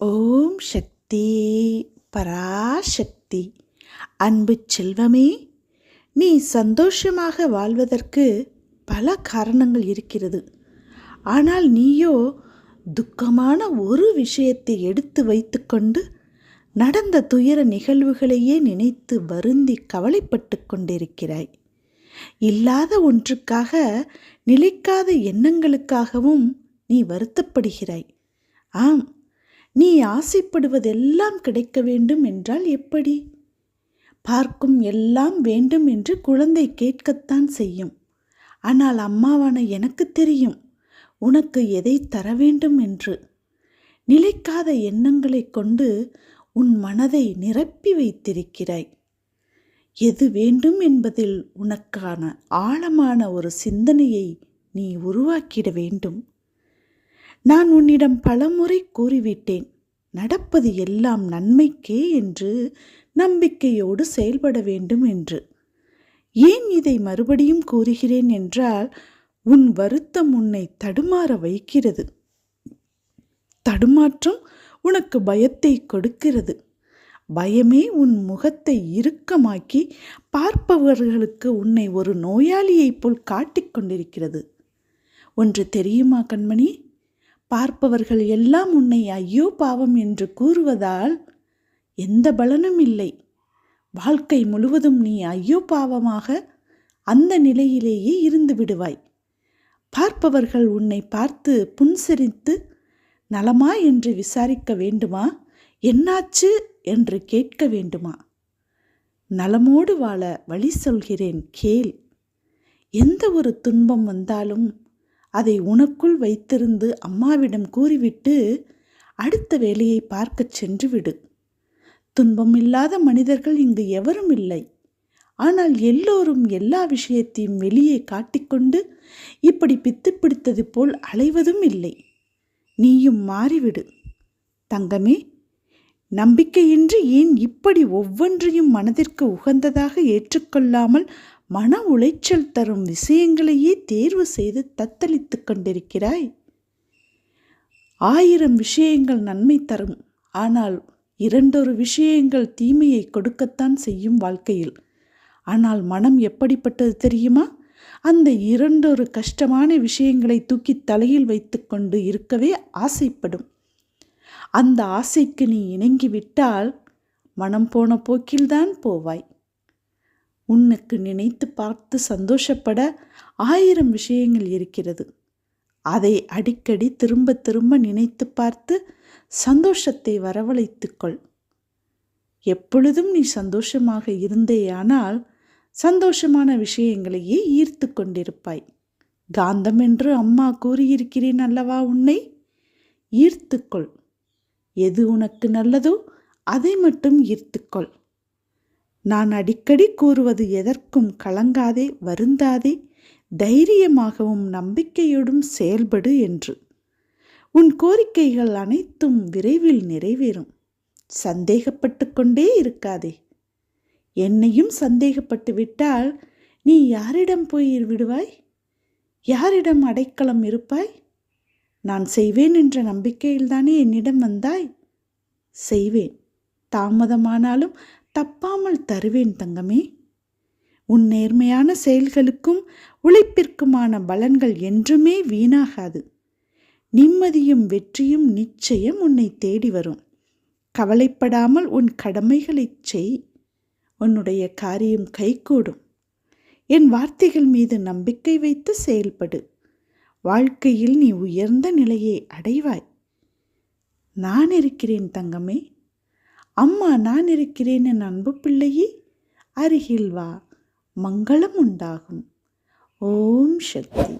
ஓம் சக்தி பராசக்தி. அன்பு செல்வமே நீ சந்தோஷமாக வாழ்வதற்கு பல காரணங்கள் இருக்கிறது. ஆனால் நீயோ துக்கமான ஒரு விஷயத்தை எடுத்து வைத்துக்கொண்டு நடந்த துயர நிகழ்வுகளையே நினைத்து வருந்தி கவலைப்பட்டு கொண்டிருக்கிறாய். இல்லாத ஒன்றுக்காக நிலைக்காத எண்ணங்களுக்காகவும் நீ வருத்தப்படுகிறாய். ஆம் நீ ஆசைப்படுவதெல்லாம் கிடைக்க வேண்டும் என்றால் எப்படி? பார்க்கும் எல்லாம் வேண்டும் என்று குழந்தை கேட்கத்தான் செய்யும். ஆனால் அம்மாவான எனக்கு தெரியும் உனக்கு எதை தர வேண்டும் என்று. நிலைக்காத எண்ணங்களை கொண்டு உன் மனதை நிரப்பி வைத்திருக்கிறாய். எது வேண்டும் என்பதில் உனக்கான ஆழமான ஒரு சிந்தனையை நீ உருவாக்கிட வேண்டும். நான் உன்னிடம் பலமுறை கூறிவிட்டேன். நடப்பது எல்லாம் நன்மைக்கே என்று நம்பிக்கையோடு செயல்பட வேண்டும் என்று. ஏன் இதை மறுபடியும் கூறுகிறேன் என்றால் உன் வருத்தம் உன்னை தடுமாற வைக்கிறது. தடுமாற்றம் உனக்கு பயத்தை கொடுக்கிறது. பயமே உன் முகத்தை இறுக்கமாக்கி பார்ப்பவர்களுக்கு உன்னை ஒரு நோயாளியைப் போல் காட்டிக்கொண்டிருக்கிறது ஒன்று தெரியுமா கண்மணி? பார்ப்பவர்கள் எல்லாம் உன்னை ஐயோ பாவம் என்று கூறுவதால் எந்த பலனும் இல்லை. வாழ்க்கை முழுவதும் நீ ஐயோ பாவமாக அந்த நிலையிலேயே இருந்து விடுவாய். பார்ப்பவர்கள் உன்னை பார்த்து புன்சிரித்து நலமா என்று விசாரிக்க வேண்டுமா? என்னாச்சு என்று கேட்க வேண்டுமா? நலமோடு வாழ வழி சொல்கிறேன் கேள். எந்த ஒரு துன்பம் வந்தாலும் அதை உனக்குள் வைத்திருந்து அம்மாவிடம் கூறிவிட்டு அடுத்த வேலையை பார்க்கச் சென்று விடு துன்பம் இல்லாத மனிதர்கள் இங்கு எவரும் இல்லை. ஆனால் எல்லோரும் எல்லா விஷயத்தையும் வெளியே காட்டிக்கொண்டு இப்படி பித்து பிடித்தது போல் அலைவதும் இல்லை. நீயும் மாறிவிடு. தங்கமே நம்பிக்கையின்றி ஏன் இப்படி ஒவ்வொன்றையும் மனதிற்கு உகந்ததாக ஏற்றுக்கொள்ளாமல் மன உளைச்சல் தரும் விஷயங்களையே தேர்வு செய்து தத்தளித்து கொண்டிருக்கிறாய்? ஆயிரம் விஷயங்கள் நன்மை தரும். ஆனால் இரண்டொரு விஷயங்கள் தீமையை கொடுக்கத்தான் செய்யும் வாழ்க்கையில். ஆனால் மனம் எப்படிப்பட்டது தெரியுமா? அந்த இரண்டொரு கஷ்டமான விஷயங்களை தூக்கி தலையில் வைத்துக்கொண்டு இருக்கவே ஆசைப்படும். அந்த ஆசைக்கு நீ இணங்கிவிட்டால் மனம் போன போக்கில்தான் போவாய். உன்னுக்கு நினைத்து பார்த்து சந்தோஷப்பட ஆயிரம் விஷயங்கள் இருக்கிறது. அதை அடிக்கடி திரும்ப திரும்ப நினைத்து பார்த்து சந்தோஷத்தை வரவழைத்துக்கொள். எப்பொழுதும் நீ சந்தோஷமாக இருந்தேயானால் சந்தோஷமான விஷயங்களையே ஈர்த்து கொண்டிருப்பாய். காந்தம் என்று அம்மா கூறியிருக்கிறேன் அல்லவா உன்னை? ஈர்த்துக்கொள். எது உனக்கு நல்லதோ அதை மட்டும் ஈர்த்துக்கொள். நான் அடிக்கடி கூறுவது எதற்கும் கலங்காதே வருந்தாதே தைரியமாகவும் நம்பிக்கையோடும் செயல்படு என்று. உன் கோரிக்கைகள் அனைத்தும் விரைவில் நிறைவேறும். சந்தேகப்பட்டு கொண்டே இருக்காதே. என்னையும் சந்தேகப்பட்டு விட்டால் நீ யாரிடம் போய் விடுவாய்? யாரிடம் அடைக்கலம் இருப்பாய்? நான் செய்வேன் என்ற நம்பிக்கையில்தானே என்னிடம் வந்தாய்? செய்வேன். தாமதமானாலும் தப்பாமல் தருவேன் தங்கமே. உன் நேர்மையான செயல்களுக்கும் உழைப்பிற்குமான பலன்கள் என்றுமே வீணாகாது. நிம்மதியும் வெற்றியும் நிச்சயம் உன்னை தேடி வரும். கவலைப்படாமல் உன் கடமைகளைச் செய். உன்னுடைய காரியம் கைகூடும். என் வார்த்தைகள் மீது நம்பிக்கை வைத்து செயல்படு. வாழ்க்கையில் நீ உயர்ந்த நிலையை அடைவாய். நான் இருக்கிறேன் தங்கமே. அம்மா நான் இருக்கிறேன் என் அன்பு பிள்ளையே. அருகில் வா மங்களம் உண்டாகும். ஓம் சக்தி.